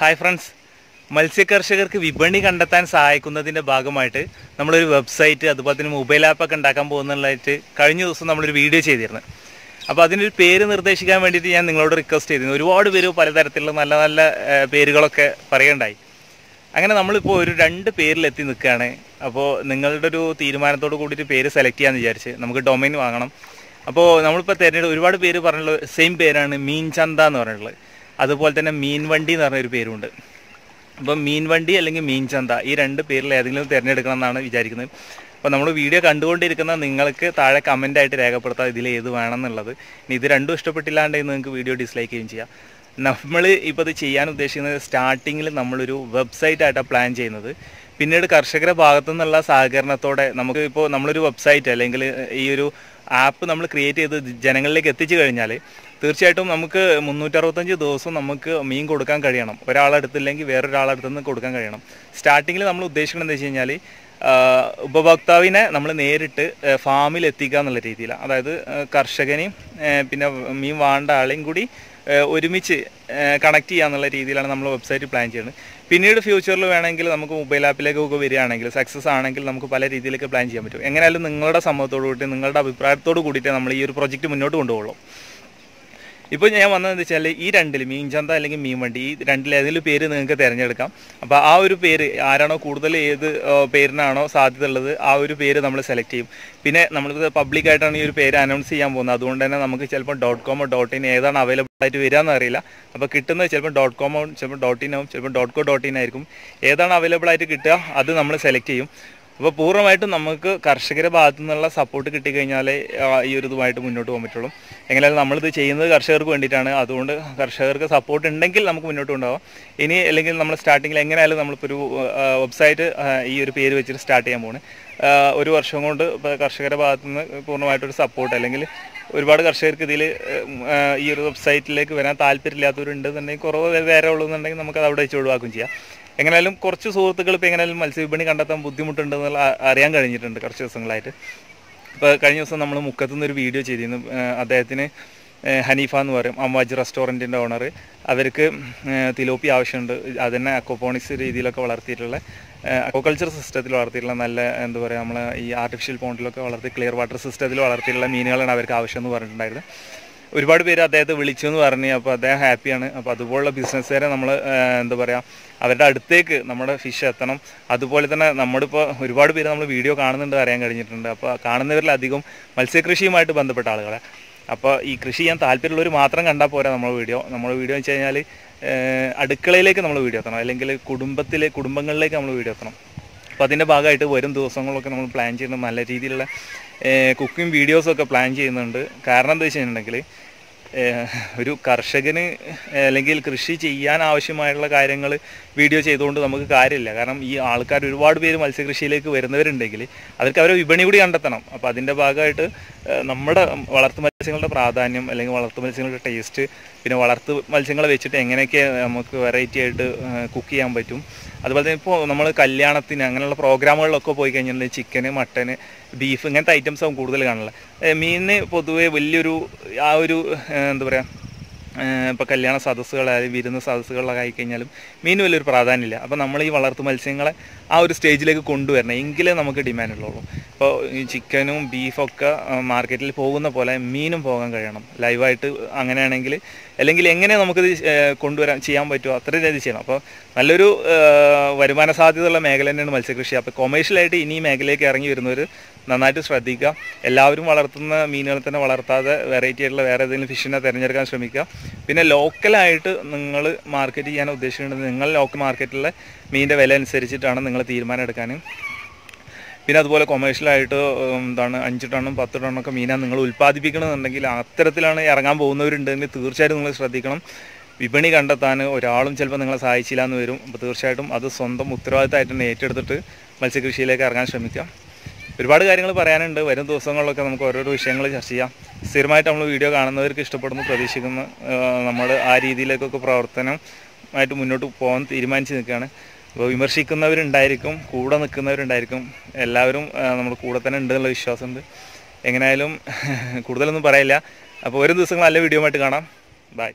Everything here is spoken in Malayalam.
ഹായ് ഫ്രണ്ട്സ് മത്സ്യകർഷകർക്ക് വിപണി കണ്ടെത്താൻ സഹായിക്കുന്നതിന്റെ ഭാഗമായിട്ട് നമ്മളൊരു വെബ്സൈറ്റ് അതുപോലെ തന്നെ മൊബൈൽ ആപ്പൊക്കെ ഉണ്ടാക്കാൻ പോകുന്നതായിട്ട് കഴിഞ്ഞ ദിവസം നമ്മളൊരു വീഡിയോ ചെയ്തിരുന്നു. അപ്പോൾ അതിനൊരു പേര് നിർദ്ദേശിക്കാൻ വേണ്ടിയിട്ട് ഞാൻ നിങ്ങളോട് റിക്വസ്റ്റ് ചെയ്തിരുന്നു. ഒരുപാട് പേര് പലതരത്തിലുള്ള നല്ല നല്ല പേരുകളൊക്കെ പറയണ്ടായി അങ്ങനെ നമ്മളിപ്പോൾ ഒരു രണ്ട് പേരിലെത്തി നിൽക്കുകയാണ്. അപ്പോൾ നിങ്ങളുടെ ഒരു തീരുമാനത്തോട് കൂടിയിട്ട് പേര് സെലക്ട് ചെയ്യാമെന്ന് വിചാരിച്ച് നമുക്ക് ഡൊമൈൻ വാങ്ങണം. അപ്പോൾ നമ്മളിപ്പോൾ തിരഞ്ഞെടുത്ത് ഒരുപാട് പേര് പറഞ്ഞുള്ള സെയിം പേരാണ് മീൻ ചന്ത എന്ന് പറഞ്ഞിട്ടുള്ളത്. അതുപോലെ തന്നെ മീൻ വണ്ടി എന്ന് പറഞ്ഞൊരു പേരുണ്ട്. അപ്പം മീൻ വണ്ടി അല്ലെങ്കിൽ മീൻ ചന്ത ഈ രണ്ട് പേരിൽ ഏതെങ്കിലും തിരഞ്ഞെടുക്കണം എന്നാണ് വിചാരിക്കുന്നത്. അപ്പോൾ നമ്മൾ വീഡിയോ കണ്ടുകൊണ്ടിരിക്കുന്ന നിങ്ങൾക്ക് താഴെ കമന്റായിട്ട് രേഖപ്പെടുത്താം ഇതിൽ ഏത് വേണം എന്നുള്ളത് ഇനി ഇത് രണ്ടും ഇഷ്ടപ്പെട്ടില്ലാണ്ട് നിങ്ങൾക്ക് വീഡിയോ ഡിസ്ലൈക്ക് ചെയ്യുകയും ചെയ്യാം. നമ്മൾ ഇപ്പോൾ ഇത് ചെയ്യാൻ ഉദ്ദേശിക്കുന്നത് സ്റ്റാർട്ടിങ്ങിൽ നമ്മളൊരു വെബ്സൈറ്റ് ആയിട്ടാണ് പ്ലാൻ ചെയ്യുന്നത്. പിന്നീട് കർഷകരുടെ ഭാഗത്തു നിന്നുള്ള സഹകരണത്തോടെ നമുക്ക് ഇപ്പോൾ നമ്മളൊരു വെബ്സൈറ്റ് അല്ലെങ്കിൽ ഈ ഒരു ആപ്പ് നമ്മൾ ക്രിയേറ്റ് ചെയ്ത് ജനങ്ങളിലേക്ക് എത്തിച്ചു കഴിഞ്ഞാൽ തീർച്ചയായിട്ടും നമുക്ക് മുന്നൂറ്ററുപത്തഞ്ച് ദിവസം നമുക്ക് മീൻ കൊടുക്കാൻ കഴിയണം. ഒരാളെടുത്തില്ലെങ്കിൽ വേറൊരാളെടുത്ത് നിന്ന് കൊടുക്കാൻ കഴിയണം. സ്റ്റാർട്ടിങ്ങിൽ നമ്മൾ ഉദ്ദേശിക്കുന്നത് എന്താ വെച്ച് കഴിഞ്ഞാൽ ഉപഭോക്താവിനെ നമ്മൾ നേരിട്ട് ഫാമിൽ എത്തിക്കുക എന്നുള്ള രീതിയിലാണ്. അതായത് കർഷകനെയും പിന്നെ മീൻ വാണ്ട ആളെയും കൂടി ഒരുമിച്ച് കണക്ട് ചെയ്യുക എന്നുള്ള രീതിയിലാണ് നമ്മൾ വെബ്സൈറ്റ് പ്ലാൻ ചെയ്യുന്നത്. പിന്നീട് ഫ്യൂച്ചറിൽ വേണമെങ്കിൽ നമുക്ക് മൊബൈൽ ആപ്പിലേക്കൊക്കെ വരികയാണെങ്കിൽ സക്സസ് ആണെങ്കിൽ നമുക്ക് പല രീതിയിലേക്ക് പ്ലാൻ ചെയ്യാൻ പറ്റും. എങ്ങനെയായാലും നിങ്ങളുടെ സമ്മതത്തോടു കൂടി നിങ്ങളുടെ അഭിപ്രായത്തോടു കൂടിയിട്ട് നമ്മൾ ഈ ഒരു പ്രൊജക്റ്റ് മുന്നോട്ട് കൊണ്ടുപോകുള്ളൂ. ഇപ്പോൾ ഞാൻ വന്നതെന്ന് വെച്ചാൽ ഈ രണ്ടിൽ മീൻ ചന്ത അല്ലെങ്കിൽ മീൻ വണ്ടി ഈ രണ്ടിൽ ഏതെങ്കിലും പേര് നിങ്ങൾക്ക് തിരഞ്ഞെടുക്കാം. അപ്പോൾ ആ ഒരു പേര് ആരാണോ കൂടുതൽ ഏത് പേരിനാണോ സാധ്യത ഉള്ളത് ആ ഒരു പേര് നമ്മൾ സെലക്ട് ചെയ്യും. പിന്നെ നമ്മളിത് പബ്ലിക്കായിട്ടാണ് ഈ ഒരു പേര് അനൗൺസ് ചെയ്യാൻ പോകുന്നത്. അതുകൊണ്ട് തന്നെ നമുക്ക് ചിലപ്പോൾ ഡോട്ട് കോമോ ഡോട്ട് ഇൻ ഏതാണ് അവൈലബിൾ ആയിട്ട് വരികയെന്ന് അറിയില്ല അപ്പോൾ കിട്ടുന്നത് ചിലപ്പോൾ ഡോട്ട് കോമോ ചിലപ്പോൾ ഡോട്ട് ഇൻ ആവും ചിലപ്പോൾ ഡോട്ട് കോ ഡോട്ട് ഇൻ ആയിരിക്കും. ഏതാണ് അവൈലബിൾ ആയിട്ട് കിട്ടുക അത് നമ്മൾ സെലക്ട് ചെയ്യും. അപ്പോൾ പൂർണമായിട്ടും നമുക്ക് കർഷകരുടെ ഭാഗത്തു നിന്നുള്ള സപ്പോർട്ട് കിട്ടിക്കഴിഞ്ഞാലേ ഈ ഒരു ഇതുമായിട്ട് മുന്നോട്ട് പോകാൻ പറ്റുള്ളൂ. എങ്ങനെയാലും നമ്മളിത് ചെയ്യുന്നത് കർഷകർക്ക് വേണ്ടിയിട്ടാണ്. അതുകൊണ്ട് കർഷകർക്ക് സപ്പോർട്ട് ഉണ്ടെങ്കിൽ നമുക്ക് മുന്നോട്ട് കൊണ്ടുപോകാം. ഇനി അല്ലെങ്കിൽ നമ്മൾ സ്റ്റാർട്ടിങ്ങിൽ എങ്ങനെയായാലും നമ്മളിപ്പോൾ ഒരു വെബ്സൈറ്റ് ഈ ഒരു പേര് വെച്ചിട്ട് സ്റ്റാർട്ട് ചെയ്യാൻ പോകുന്നത് ഒരു വർഷം കൊണ്ട് കർഷകരുടെ ഭാഗത്തു നിന്ന് പൂർണമായിട്ടൊരു സപ്പോർട്ട് അല്ലെങ്കിൽ ഒരുപാട് കർഷകർക്ക് ഇതിൽ ഈ ഒരു വെബ്സൈറ്റിലേക്ക് വരാൻ താല്പര്യമില്ലാത്തവരുണ്ടെന്നുണ്ടെങ്കിൽ കുറവ് വേറെ ഉള്ളതെന്നുണ്ടെങ്കിൽ നമുക്കത് അവിടെ വെച്ച് ഒഴിവാക്കും ചെയ്യാം. എങ്ങനെയാലും കുറച്ച് സുഹൃത്തുക്കൾ ഇപ്പോൾ എങ്ങനെയാലും മത്സ്യവിപണി കണ്ടെത്താൻ ബുദ്ധിമുട്ടുണ്ടെന്നുള്ള അറിയാൻ കഴിഞ്ഞിട്ടുണ്ട് കുറച്ച് ദിവസങ്ങളായിട്ട്. ഇപ്പോൾ കഴിഞ്ഞ ദിവസം നമ്മൾ മുക്കത്തു ഒരു വീഡിയോ ചെയ്തിരുന്നു. അദ്ദേഹത്തിന് ഹനീഫ എന്ന് പറയും അമ്മാജ് റെസ്റ്റോറന്റിന്റെ ഓണർ അവർക്ക് തിലോപ്പി ആവശ്യമുണ്ട്. അതന്നെ അക്കോപോണിക്സ് രീതിയിലൊക്കെ വളർത്തിയിട്ടുള്ള അക്വകൾച്ചർ സിസ്റ്റത്തിൽ വളർത്തിയിട്ടുള്ള നല്ല എന്താ പറയുക നമ്മൾ ഈ ആർട്ടിഫിഷ്യൽ പോണ്ടിലൊക്കെ വളർത്തി ക്ലിയർ വാട്ടർ സിസ്റ്റത്തിൽ വളർത്തിയിട്ടുള്ള മീനുകളാണ് അവർക്ക് ആവശ്യം എന്ന് പറഞ്ഞിട്ടുണ്ടായിരുന്നത്. ഒരുപാട് പേര് അദ്ദേഹത്തെ വിളിച്ചു എന്ന് പറഞ്ഞു അപ്പോൾ അദ്ദേഹം ഹാപ്പിയാണ്. അപ്പോൾ അതുപോലുള്ള ബിസിനസ്സുകാരെ നമ്മൾ എന്താ പറയുക അവരുടെ അടുത്തേക്ക് നമ്മുടെ ഫിഷ് എത്തണം. അതുപോലെ തന്നെ നമ്മളിപ്പോൾ ഒരുപാട് പേര് നമ്മൾ വീഡിയോ കാണുന്നുണ്ട് അറിയാൻ കഴിഞ്ഞിട്ടുണ്ട്. അപ്പോൾ കാണുന്നവരിലധികം മത്സ്യകൃഷിയുമായിട്ട് ബന്ധപ്പെട്ട ആളുകളെ. അപ്പോൾ ഈ കൃഷി ചെയ്യാൻ താല്പര്യമുള്ളവർ മാത്രം കണ്ടാൽ പോരാ നമ്മൾ വീഡിയോ. നമ്മൾ വീഡിയോ വെച്ച് കഴിഞ്ഞാൽ അടുക്കളയിലേക്ക് നമ്മൾ വീഡിയോ എത്തണം. അല്ലെങ്കിൽ കുടുംബത്തിലെ കുടുംബങ്ങളിലേക്ക് നമ്മൾ വീഡിയോ എത്തണം. അപ്പോൾ അതിന്റെ ഭാഗമായിട്ട് വരും ദിവസങ്ങളൊക്കെ നമ്മൾ പ്ലാൻ ചെയ്യുന്ന. നല്ല രീതിയിലുള്ള കുക്കിംഗ് വീഡിയോസൊക്കെ പ്ലാൻ ചെയ്യുന്നുണ്ട്. കാരണം എന്താ വെച്ചിട്ടുണ്ടെങ്കിൽ ഒരു കർഷകന് അല്ലെങ്കിൽ കൃഷി ചെയ്യാൻ ആവശ്യമായിട്ടുള്ള കാര്യങ്ങൾ വീഡിയോ ചെയ്തുകൊണ്ട് നമുക്ക് കാര്യമില്ല. കാരണം ഈ ആൾക്കാർ ഒരുപാട് പേര് മത്സ്യകൃഷിയിലേക്ക് വരുന്നവരുണ്ടെങ്കിൽ അവർക്ക് അവരെ വിപണി കൂടി കണ്ടെത്തണം. അപ്പോൾ അതിന്റെ ഭാഗമായിട്ട് നമ്മുടെ വളർത്തു മത്സ്യങ്ങളുടെ പ്രാധാന്യം അല്ലെങ്കിൽ വളർത്തു മത്സ്യങ്ങളുടെ ടേസ്റ്റ് പിന്നെ വളർത്തു മത്സ്യങ്ങളെ വെച്ചിട്ട് എങ്ങനെയൊക്കെ നമുക്ക് വെറൈറ്റി ആയിട്ട് കുക്ക് ചെയ്യാൻ പറ്റും. അതുപോലെ തന്നെ ഇപ്പോൾ നമ്മൾ കല്യാണത്തിന് അങ്ങനെയുള്ള പ്രോഗ്രാമുകളിലൊക്കെ പോയി കഴിഞ്ഞിട്ടുണ്ടെങ്കിൽ ചിക്കന് മട്ടന് ബീഫ് ഇങ്ങനത്തെ ഐറ്റംസ് ആവും കൂടുതൽ കാണുള്ളത് മീനിന് പൊതുവേ വലിയൊരു ആ ഒരു എന്താ പറയുക ഇപ്പോൾ കല്യാണ സദസ്സുകളായാലും വിരുന്ന സദസ്സുകളിലൊക്കെ ആയിക്കഴിഞ്ഞാലും മീൻ വലിയൊരു പ്രാധാന്യമില്ല. അപ്പോൾ നമ്മൾ ഈ വളർത്തു മത്സ്യങ്ങളെ ആ ഒരു സ്റ്റേജിലേക്ക് കൊണ്ടുവരണം. എങ്കിലേ നമുക്ക് ഡിമാൻഡ് ഉള്ളൂ ഇപ്പോൾ ഈ ചിക്കനും ബീഫൊക്കെ മാർക്കറ്റിൽ പോകുന്ന പോലെ മീനും പോകാൻ കഴിയണം. ലൈവായിട്ട് അങ്ങനെയാണെങ്കിൽ അല്ലെങ്കിൽ എങ്ങനെ നമുക്കിത് കൊണ്ടുവരാൻ ചെയ്യാൻ പറ്റുമോ അത്രയും രീതി ചെയ്യണം. അപ്പോൾ നല്ലൊരു വരുമാന സാധ്യതയുള്ള മേഖല തന്നെയാണ് മത്സ്യകൃഷി അപ്പോൾ കൊമേഴ്ഷ്യലായിട്ട് ഇനി മേഖലയിലേക്ക് ഇറങ്ങി വരുന്നവർ നന്നായിട്ട് ശ്രദ്ധിക്കുക. എല്ലാവരും വളർത്തുന്ന മീനുകൾ തന്നെ വളർത്താതെ വെറൈറ്റി ആയിട്ടുള്ള വേറെ ഏതെങ്കിലും ഫിഷിനെ തിരഞ്ഞെടുക്കാൻ ശ്രമിക്കുക. പിന്നെ ലോക്കലായിട്ട് നിങ്ങൾ മാർക്കറ്റ് ചെയ്യാൻ ഉദ്ദേശിക്കുന്നത് നിങ്ങൾ ലോക്കൽ മാർക്കറ്റിലെ മീനിന്റെ വില അനുസരിച്ചിട്ടാണ് നിങ്ങൾ തീരുമാനം എടുക്കാനും പിന്നെ അതുപോലെ കൊമേഴ്ഷ്യലായിട്ട് എന്താണ് അഞ്ച് ടണ്ണും പത്ത് ടണ്ണൊക്കെ മീനാണ് നിങ്ങൾ ഉൽപ്പാദിപ്പിക്കണമെന്നുണ്ടെങ്കിൽ അത്തരത്തിലാണ് ഇറങ്ങാൻ പോകുന്നവരുണ്ടെങ്കിൽ തീർച്ചയായിട്ടും നിങ്ങൾ ശ്രദ്ധിക്കണം. വിപണി കണ്ടെത്താൻ ഒരാളും ചിലപ്പോൾ നിങ്ങളെ സഹായിച്ചില്ല എന്ന് വരും. അപ്പോൾ തീർച്ചയായിട്ടും അത് സ്വന്തം ഉത്തരവാദിത്തമായിട്ട് തന്നെ ഏറ്റെടുത്തിട്ട് മത്സ്യകൃഷിയിലേക്ക് ഇറങ്ങാൻ ശ്രമിക്കുക. ഒരുപാട് കാര്യങ്ങൾ പറയാനുണ്ട്. വരും ദിവസങ്ങളിലൊക്കെ നമുക്ക് ഓരോരോ വിഷയങ്ങൾ ചർച്ച ചെയ്യാം. സ്ഥിരമായിട്ട് നമ്മൾ വീഡിയോ കാണുന്നവർക്ക് ഇഷ്ടപ്പെടുന്നു. പ്രതീക്ഷിക്കുന്നു നമ്മൾ ആ രീതിയിലേക്കൊക്കെ പ്രവർത്തനം ആയിട്ട് മുന്നോട്ട് പോകാൻ തീരുമാനിച്ച് നിൽക്കുകയാണ്. അപ്പോൾ വിമർശിക്കുന്നവരുണ്ടായിരിക്കും കൂടെ നിൽക്കുന്നവരുണ്ടായിരിക്കും. എല്ലാവരും നമ്മൾ കൂടെ തന്നെ ഉണ്ട് എന്നുള്ള വിശ്വാസമുണ്ട്. എങ്ങനെയായാലും കൂടുതലൊന്നും പറയില്ല. അപ്പോൾ ഒരു ദിവസങ്ങൾ നല്ല വീഡിയോ ആയിട്ട് കാണാം. ബൈ.